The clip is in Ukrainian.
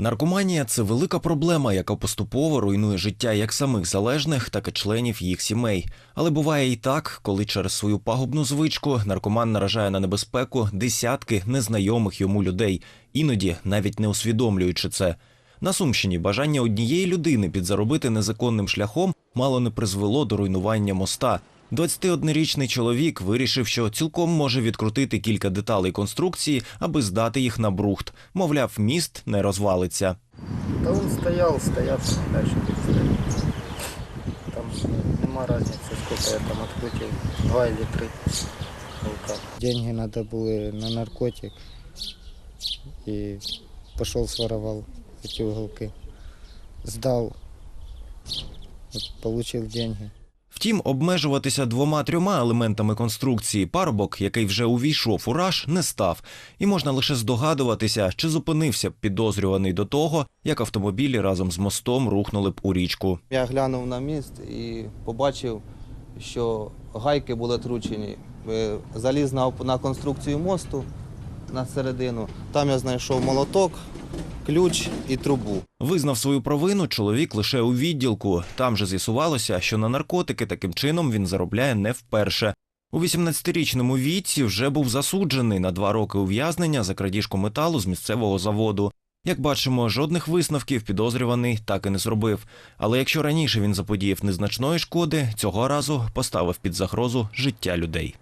Наркоманія це велика проблема, яка поступово руйнує життя як самих залежних, так і членів їх сімей. Але буває і так, коли через свою пагубну звичку наркоман наражає на небезпеку десятки незнайомих йому людей, іноді навіть не усвідомлюючи це. На Сумщині бажання однієї людини підзаробити незаконним шляхом мало не призвело до руйнування моста. 21-річний чоловік вирішив, що цілком може відкрутити кілька деталей конструкції, аби здати їх на брухт. Мовляв, міст не розвалиться. Да он стоял, стоят, дальше будет стоять. Там ну, нема разницы, сколько я там открутил, два или три волка. Деньги надо было на наркотик. И пошел своровал эти уголки. Сдал, вот, получил деньги. Втім, обмежуватися двома-трьома елементами конструкції парубок, який вже увійшов у раж, не став, і можна лише здогадуватися, чи зупинився б підозрюваний до того, як автомобілі разом з мостом рухнули б у річку. Я глянув на міст і побачив, що гайки були тручені. Е, Заліз на, конструкцію мосту на середину. Там я знайшов молоток, ключ і трубу. Визнав свою провину чоловік лише у відділку. Там же з'ясувалося, що на наркотики таким чином він заробляє не вперше. У 18-річному віці вже був засуджений на два роки ув'язнення за крадіжку металу з місцевого заводу. Як бачимо, жодних висновків підозрюваний так і не зробив. Але якщо раніше він заподіяв незначної шкоди, цього разу поставив під загрозу життя людей.